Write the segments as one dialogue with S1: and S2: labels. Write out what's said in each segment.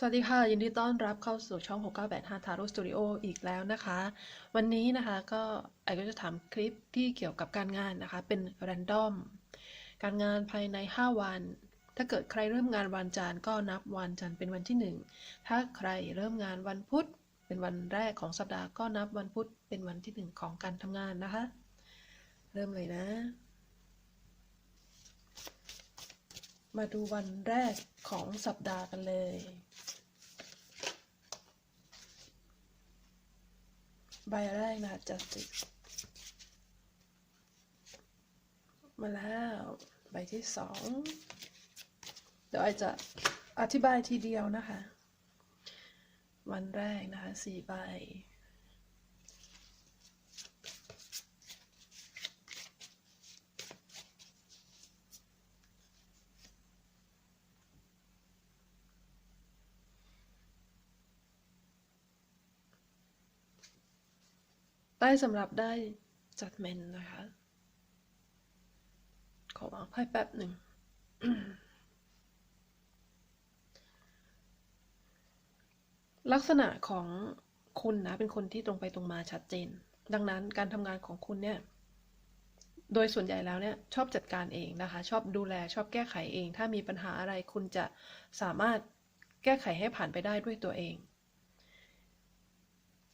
S1: สวัสดีค่ะ ยินดีต้อนรับเข้าสู่ช่อง 6985 Taro Studio อีกแล้วนะคะ วันนี้นะคะก็ไอก็จะทำคลิปที่เกี่ยวกับการงานนะคะ เป็น r รนดอม การงานภายใน 5 วัน ถ้าเกิดใครเริ่มงานวันจันทร์ก็นับวันจันทร์เป็นวันที่ 1 ถ้าใครเริ่มงานวันพุธเป็นวันแรกของสัปดาห์ก็นับวันพุธเป็นวันที่ 1 ของการทำงานนะคะ เริ่มเลยนะ มาดูวันแรกของสัปดาห์กันเลย ใบแรกนะคะจัดสิมาแล้วใบที่สองเดี๋ยวไอจะอธิบายทีเดียวนะคะ วันแรกนะคะสี่ใบ ได้สำหรับได้ judgment นะคะ ขอวางไพ่แป๊บหนึ่งลักษณะของคุณนะเป็นคนที่ตรงไปตรงมาชัดเจน ดังนั้นการทำงานของคุณเนี่ย โดยส่วนใหญ่แล้วเนี่ยชอบจัดการเองนะคะ ชอบดูแลชอบแก้ไขเอง ถ้ามีปัญหาอะไรคุณจะสามารถแก้ไขให้ผ่านไปได้ด้วยตัวเอง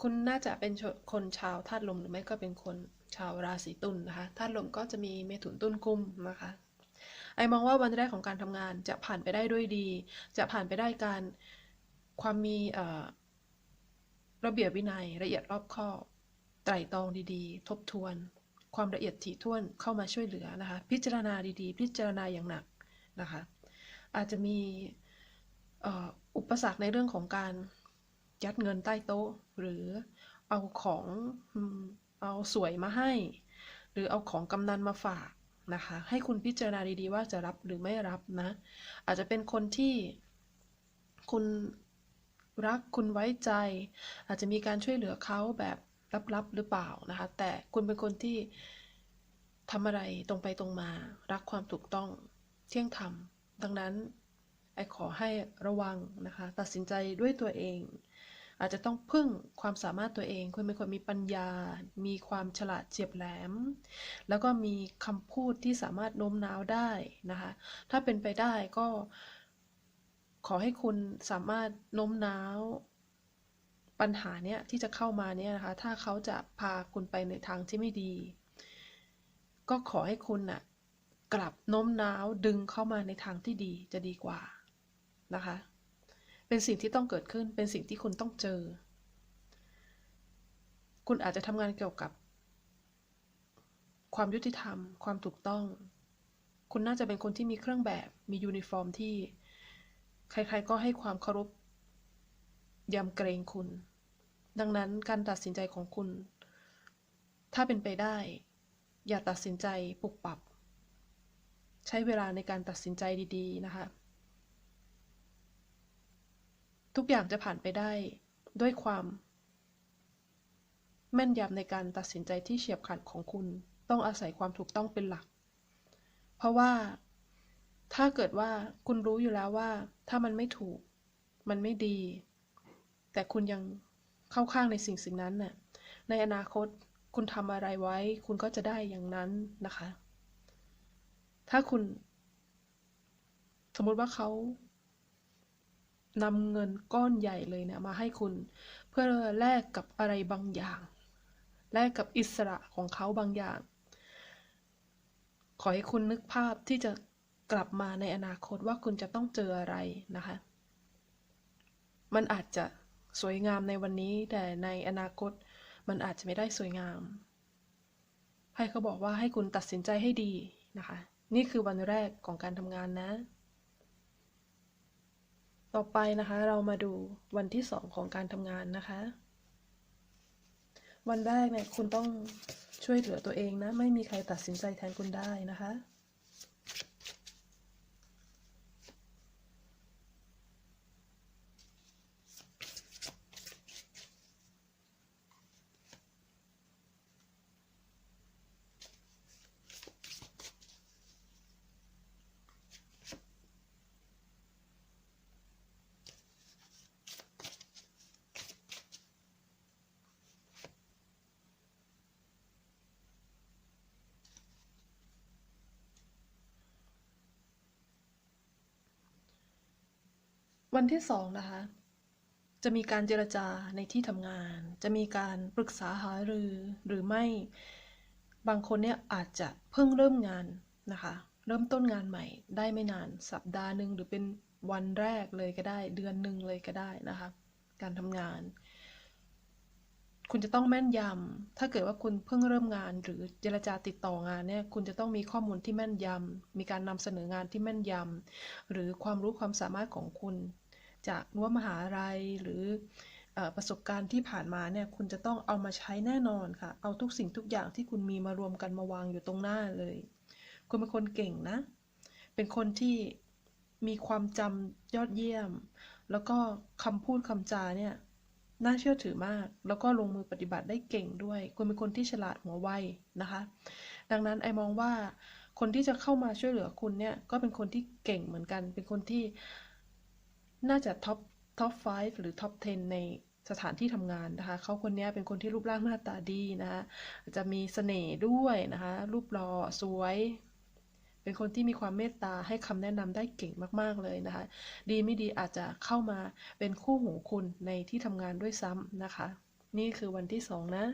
S1: คุณน่าจะเป็นคนชาวธาตุลมหรือไม่ก็เป็นคนชาวราศีตุลนนะคะธาตุลมก็จะมีเมถุนตุลกุมนะคะ ไอมองว่าวันแรกของการทำงานจะผ่านไปได้ด้วยดี จะผ่านไปได้การความมีระเบียบวินัยละเอียดรอบคอบไตร่ตรองดีๆ ทบทวน ความละเอียดถี่ถ้วนเข้ามาช่วยเหลือนะคะ พิจารณาดีๆ พิจารณาอย่างหนักนะคะ อาจจะมีอุปสรรคในเรื่องของการ ยัดเงินใต้โต๊ะ หรือเอาของเอาสวยมาให้ หรือเอาของกำนันมาฝากนะคะ ให้คุณพิจารณาดีๆว่าจะรับหรือไม่รับนะ อาจจะเป็นคนที่คุณรักคุณไว้ใจ อาจจะมีการช่วยเหลือเขาแบบลับๆหรือเปล่านะคะ แต่คุณเป็นคนที่ทำอะไรตรงไปตรงมา รักความถูกต้องเที่ยงธรรม ดังนั้นไอขอให้ระวังนะคะ ตัดสินใจด้วยตัวเอง อาจจะต้องพึ่งความสามารถตัวเอง คุณเป็นคนมีปัญญา มีความฉลาดเฉียบแหลม แล้วก็มีคำพูดที่สามารถโน้มน้าวได้นะคะ ถ้าเป็นไปได้ก็ขอให้คุณสามารถโน้มน้าวปัญหาเนี้ยที่จะเข้ามาเนี้ยนะคะ ถ้าเขาจะพาคุณไปในทางที่ไม่ดี ก็ขอให้คุณน่ะกลับโน้มน้าวดึงเข้ามาในทางที่ดีจะดีกว่านะคะ เป็นสิ่งที่ต้องเกิดขึ้น เป็นสิ่งที่คุณต้องเจอ คุณอาจจะทำงานเกี่ยวกับ ความยุติธรรม ความถูกต้อง คุณน่าจะเป็นคนที่มีเครื่องแบบ มียูนิฟอร์มที่ ใครๆก็ให้ความเคารพยำเกรงคุณ ดังนั้นการตัดสินใจของคุณ ถ้าเป็นไปได้ อย่าตัดสินใจปุกปับ ใช้เวลาในการตัดสินใจดี ๆ นะคะ ทุกอย่างจะผ่านไปได้ ด้วยความแม่นยำในการตัดสินใจที่เฉียบขาดของคุณ ต้องอาศัยความถูกต้องเป็นหลัก เพราะว่าถ้าเกิดว่าคุณรู้อยู่แล้วว่า ถ้ามันไม่ถูก มันไม่ดี แต่คุณยังเข้าข้างในสิ่งสิ่งนั้นน่ะ ในอนาคตคุณทำอะไรไว้ คุณก็จะได้อย่างนั้นนะคะ ถ้าคุณ สมมติว่าเขา นำเงินก้อนใหญ่เลยเนี่ยมาให้คุณ เพื่อแลกกับอะไรบางอย่าง แลกกับอิสระของเขาบางอย่าง ขอให้คุณนึกภาพที่จะกลับมาในอนาคตว่าคุณจะต้องเจออะไรนะคะ มันอาจจะสวยงามในวันนี้แต่ในอนาคตมันอาจจะไม่ได้สวยงาม ให้เขาบอกว่าให้คุณตัดสินใจให้ดีนะคะ นี่คือวันแรกของการทำงานนะ ต่อไปนะคะเรามาดูวันที่สองของการทำงานนะคะ วันแรกเนี่ยคุณต้องช่วยเหลือตัวเองนะ ไม่มีใครตัดสินใจแทนคุณได้นะคะ วันที่สองนะคะ จะมีการเจรจาในที่ทำงาน จะมีการปรึกษาหารือหรือไม่ บางคนเนี่ยอาจจะเพิ่งเริ่มงานนะคะ เริ่มต้นงานใหม่ ได้ไม่นานสัปดาห์หนึ่งหรือเป็นวันแรกเลยก็ได้ เดือนหนึ่งเลยก็ได้นะคะ การทำงาน คุณจะต้องแม่นยำถ้าเกิดว่าคุณเพิ่งเริ่มงาน หรือเจรจาติดต่องานเนี่ย คุณจะต้องมีข้อมูลที่แม่นยำมีการนำเสนองานที่แม่นยำหรือความรู้ความสามารถของคุณ จากรั้วมหาลัยหรืออประสบการณ์ที่ผ่านมาเนี่ยคุณจะต้องเอามาใช้แน่นอนค่ะ เอาทุกสิ่งทุกอย่างที่คุณมีมารวมกันมาวางอยู่ตรงหน้าเลย คุณเป็นคนเก่งนะ เป็นคนที่มีความจำยอดเยี่ยม แล้วก็คำพูดคำจาเนี่ยน่าเชื่อถือมาก แล้วก็ลงมือปฏิบัติได้เก่งด้วย คุณเป็นคนที่ฉลาดหัวไวนะคะ ดังนั้นไอมองว่าคนที่จะเข้ามาช่วยเหลือคุณเนี่ยก็เป็นคนที่เก่งเหมือนกัน เป็นคนที่ น่าจะท็อปท็อป 5 หรือท็อป 10 ในสถานที่ทำงานนะคะ เขาคนนี้เป็นคนที่รูปร่างหน้าตาดีนะคะจะมีเสน่ห์ด้วยนะคะ รูปหล่อสวย เป็นคนที่มีความเมตตาให้คำแนะนำได้เก่งมากๆเลยนะคะ ดีไม่ดีอาจจะเข้ามาเป็นคู่หูคุณในที่ทำงานด้วยซ้ำนะคะ นี่คือวันที่สองนะ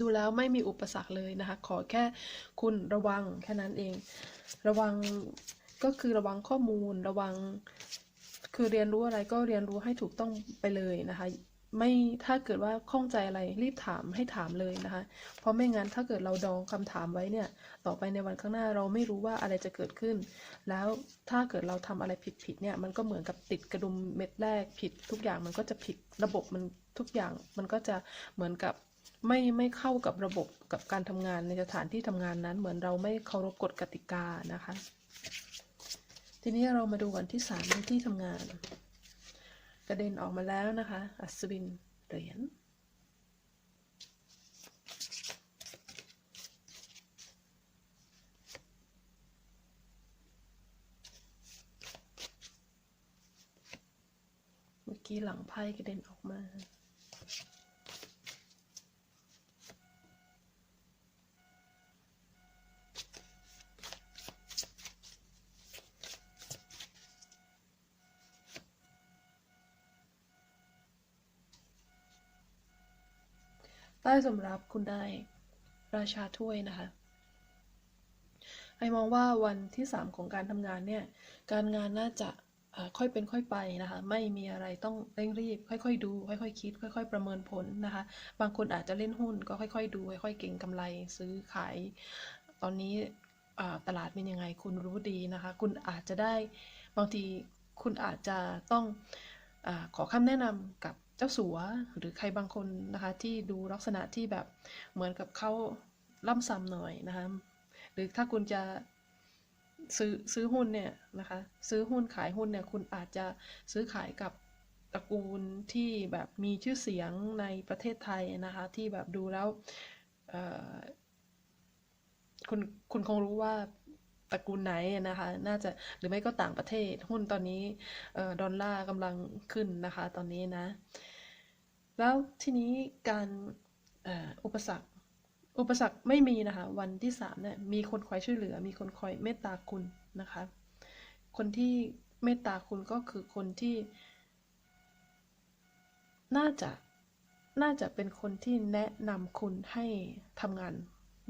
S1: ดูแล้วไม่มีอุปสรรคเลยนะคะ ขอแค่คุณระวังแค่นั้นเอง ระวัง ก็คือระวังข้อมูลระวัง คือเรียนรู้อะไรก็เรียนรู้ให้ถูกต้องไปเลยนะคะ ไม่ถ้าเกิดว่าข้องใจอะไรรีบถามให้ถามเลยนะคะ เพราะไม่งั้นถ้าเกิดเราดองคำถามไว้เนี่ย ต่อไปในวันข้างหน้าเราไม่รู้ว่าอะไรจะเกิดขึ้น แล้วถ้าเกิดเราทำอะไรผิดๆเนี่ย มันก็เหมือนกับติดกระดุมเม็ดแรกผิด ทุกอย่างมันก็จะผิดระบบมันทุกอย่างมันก็จะเหมือนกับไม่ไม่เข้ากับระบบกับการทำงานในสถานที่ทำงานนั้น เหมือนเราไม่เคารพกฎกติกานะคะ ทีนี้เรามาดูวันที่สามในที่ทำงาน กระเด็นออกมาแล้วนะคะ อัศวินเหรียญเมื่อกี้หลังไพ่กระเด็นออกมา ใต้สำรับคุณได้ราชาถ้วยนะคะ ไอมองว่าวันที่สามของการทำงานเนี่ย การงานน่าจะค่อยเป็นค่อยไปนะคะ ไม่มีอะไรต้องเร่งรีบ ค่อยๆ ดู ค่อยๆ คิด ค่อย ๆ ประเมินผลนะคะ บางคนอาจจะเล่นหุ้นก็ค่อย ๆ ดู ค่อยๆ เก่งกำไรซื้อขาย ตอนนี้ตลาดเป็นยังไงคุณรู้ดีนะคะ คุณอาจจะได้บางทีคุณอาจจะต้องอขอคำแนะนำกับ เจ้าสัวหรือใครบางคนนะคะที่ดูลักษณะที่แบบเหมือนกับเขาล่ำซ้ำหน่อยนะคะหรือถ้าคุณจะซื้อซื้อหุ้นเนี่ยนะคะซื้อหุ้นขายหุ้นเนี่ยคุณอาจจะซื้อขายกับตระกูลที่แบบมีชื่อเสียงในประเทศไทยนะคะที่แบบดูแล้วคุณคุณคงรู้ว่า ตระกูลไหนนะคะ น่าจะหรือไม่ก็ต่างประเทศ หุ้นตอนนี้ดอลลาร์กำลังขึ้นนะคะ ตอนนี้นะ แล้วทีนี้การออุปสรรคอุปสรรคไม่มีนะคะ วันที่สามเนี่ยมีคนคอยช่วยเหลือ มีคนคอยเมตตาคุณนะคะ คนที่เมตตาคุณก็คือคนที่ น่าจะน่าจะเป็นคนที่แนะนำคุณให้ทำงาน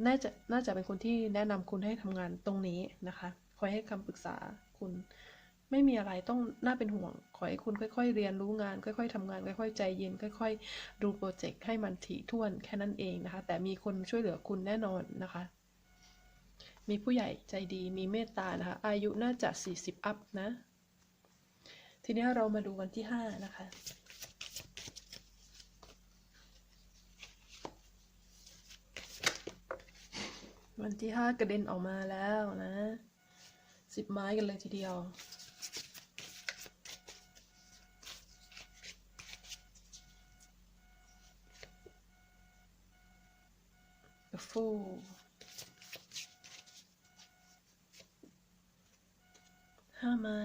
S1: น่าจะน่าจะเป็นคนที่แนะนำคุณให้ทำงานตรงนี้นะคะ คอยให้คำปรึกษาคุณ ไม่มีอะไรต้องน่าเป็นห่วง ขอให้คุณค่อย ๆ เรียนรู้งาน ค่อย ๆทำงาน ค่อย ๆ ใจเย็น ค่อย ๆ ดูโปรเจกต์ให้มันถี่ถ้วนแค่นั้นเองนะคะ แต่มีคนช่วยเหลือคุณแน่นอนนะคะ มีผู้ใหญ่ใจดีมีเมตตานะคะ อายุน่าจะ 40 อัพนะ ทีนี้เรามาดูวันที่ 5 นะคะ วันที่ห้ากระเด็นออกมาแล้วนะสิบไม้กันเลยทีเดียว The Fool ห้าไม้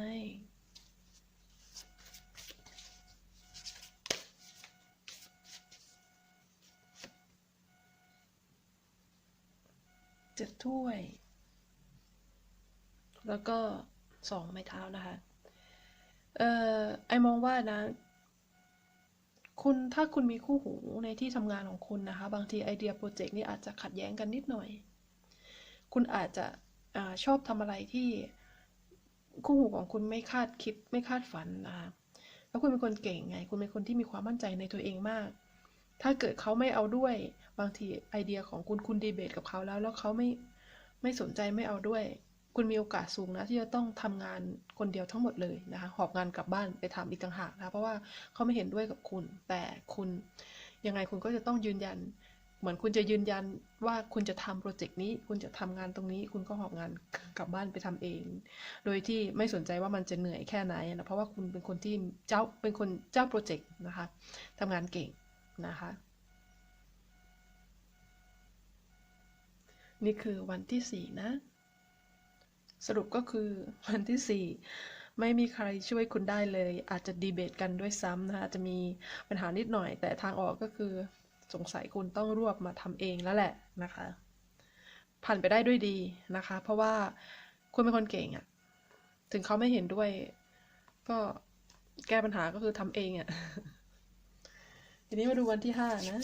S1: ถ้วย แล้วก็สองไม้เท้านะคะ เอ่อไอมองว่านะ คุณถ้าคุณมีคู่หูในที่ทำงานของคุณนะคะ บางทีไอเดียโปรเจกต์นี่อาจจะขัดแย้งกันนิดหน่อย คุณอาจจะอชอบทำอะไรที่คู่หูของคุณไม่คาดคิดไม่คาดฝันนะคะแล้วคุณเป็นคนเก่งไง คุณเป็นคนที่มีความมั่นใจในตัวเองมาก ถ้าเกิดเขาไม่เอาด้วย บางทีไอเดียของคุณคุณดีเบตกับเขาแล้ว แล้วเขาไม่ ไม่สนใจไม่เอาด้วย คุณมีโอกาสสูงนะที่จะต้องทำงานคนเดียวทั้งหมดเลยนะคะหอบงานกลับบ้านไปทำอีกต่างหากนะเพราะว่าเขาไม่เห็นด้วยกับคุณ แต่คุณยังไงคุณก็จะต้องยืนยัน เหมือนคุณจะยืนยันว่าคุณจะทำโปรเจกต์นี้ คุณจะทำงานตรงนี้ คุณก็หอบงานกลับบ้านไปทำเอง โดยที่ไม่สนใจว่ามันจะเหนื่อยแค่ไหนนะเพราะว่าคุณเป็นคนที่เจ้าเป็นคนเจ้าโปรเจกต์นะคะทำงานเก่งนะคะ นี่คือวันที่สี่นะ สรุปก็คือวันที่สี่ไม่มีใครช่วยคุณได้เลย อาจจะดีเบตกันด้วยซ้ำนะคะอาจจะมีปัญหานิดหน่อย แต่ทางออกก็คือสงสัยคุณต้องรวบมาทำเองแล้วแหละนะคะ ผ่านไปได้ด้วยดีนะคะ เพราะว่าคุณเป็นคนเก่งอะถึงเขาไม่เห็นด้วย ก็แก้ปัญหาก็คือทำเองอะ่ะทีนี้มาดูวันที่ห้านะ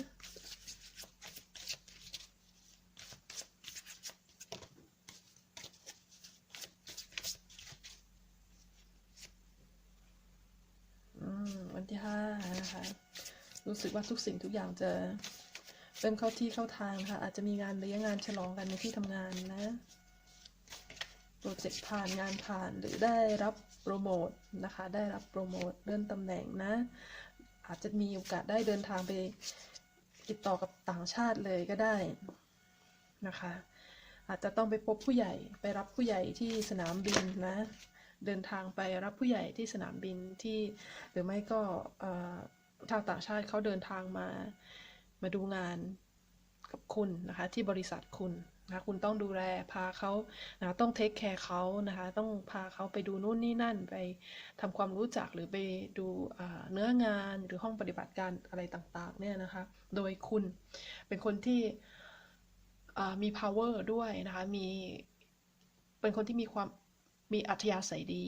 S1: อืมวันที่ห้า นะคะ รู้สึกว่าทุกสิ่งทุกอย่างจะเริ่มเข้าที่เข้าทางค่ะ อาจจะมีงานเลี้ยงงานฉลองกันในที่ทำงานนะโปรเจกต์ผ่านงานผ่านหรือได้รับโปรโมทนะคะ ได้รับโปรโมทเลื่อนตำแหน่งนะ อาจจะมีโอกาสได้เดินทางไปติดต่อกับต่างชาติเลยก็ได้นะคะ อาจจะต้องไปพบผู้ใหญ่ไปรับผู้ใหญ่ที่สนามบินนะ เดินทางไปรับผู้ใหญ่ที่สนามบินที่หรือไม่ก็ ชาวต่างชาติเขาเดินทางมามาดูงานกับคุณนะคะที่บริษัทคุณนะคะคุณต้องดูแลพาเขานะต้องเทคแคร์เขานะคะต้องพาเขาไปดูนู่นนี่นั่นไปทำความรู้จักหรือไปดูเนื้องานหรือห้องปฏิบัติการอะไรต่างๆเนี่ยนะคะโดยคุณเป็นคนที่มี power ด้วยนะคะมีเป็นคนที่มีความ มีอัธยาศัยดี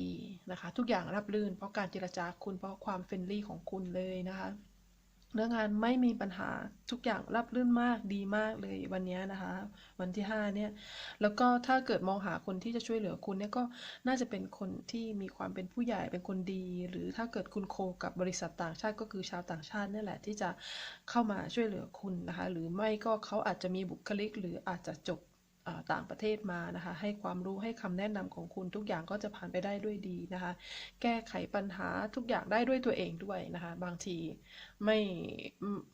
S1: นะคะ ทุกอย่างรับรื่น เพราะการเจรจาคุณเพราะความเฟรนลี่ของคุณเลยนะคะเรื่องงานไม่มีปัญหาทุกอย่างรับรื่นมากดีมากเลยวันนี้นะคะ วันที่ห้าเนี่ย แล้วก็ถ้าเกิดมองหาคนที่จะช่วยเหลือคุณเนี่ยก็น่าจะเป็นคนที่มีความเป็นผู้ใหญ่เป็นคนดี หรือถ้าเกิดคุณโคกับบริษัทต่างชาติก็คือชาวต่างชาตินี่แหละที่จะเข้ามาช่วยเหลือคุณนะคะ หรือไม่ก็เขาอาจจะมีบุคลิก หรืออาจจะจบ ต่างประเทศมานะคะ ให้ความรู้ให้คำแนะนำของคุณทุกอย่างก็จะผ่านไปได้ด้วยดีนะคะ แก้ไขปัญหาทุกอย่างได้ด้วยตัวเองด้วยนะคะ บางทีไม่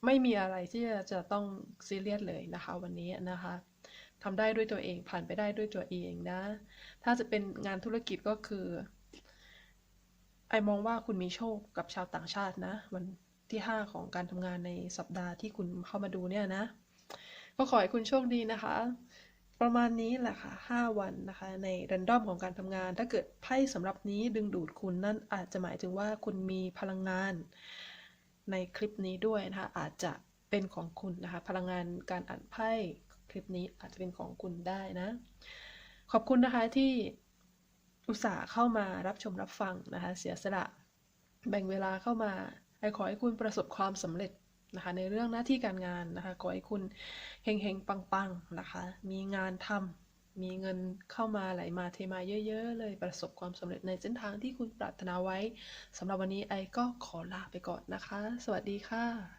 S1: ไม่มีอะไรที่จะจะต้องซีเรียสเลยนะคะ วันนี้นะคะทำได้ด้วยตัวเองผ่านไปได้ด้วยตัวเองนะ ถ้าจะเป็นงานธุรกิจก็คือ ไอมองว่าคุณมีโชคกับชาวต่างชาตินะ วันที่ 5 ของการทำงานในสัปดาห์ที่คุณเข้ามาดูเนี่ยนะ ก็ขอให้คุณโชคดีนะคะ ประมาณนี้แหละค่ะ 5 วันนะคะ ในรันดอมของการทำงาน ถ้าเกิดไพ่สำหรับนี้ดึงดูดคุณนั่นอาจจะหมายถึงว่าคุณมีพลังงานในคลิปนี้ด้วยนะคะ อาจจะเป็นของคุณนะคะ พลังงานการอ่านไพ่คลิปนี้อาจจะเป็นของคุณได้นะ ขอบคุณนะคะที่อุตส่าห์เข้ามารับชมรับฟังนะคะ เสียสละ แบ่งเวลาเข้ามาไอขอให้คุณประสบความสำเร็จ นะคะในเรื่องหน้าที่การงานนะคะขอให้คุณเฮงๆ ปังๆนะคะ มีงานทำมีเงินเข้ามาไหลมาเทมาเยอะ ๆ เลยประสบความสำเร็จในเส้นทางที่คุณปรารถนาไว้สำหรับวันนี้ไอก็ขอลาไปก่อนนะคะ สวัสดีค่ะ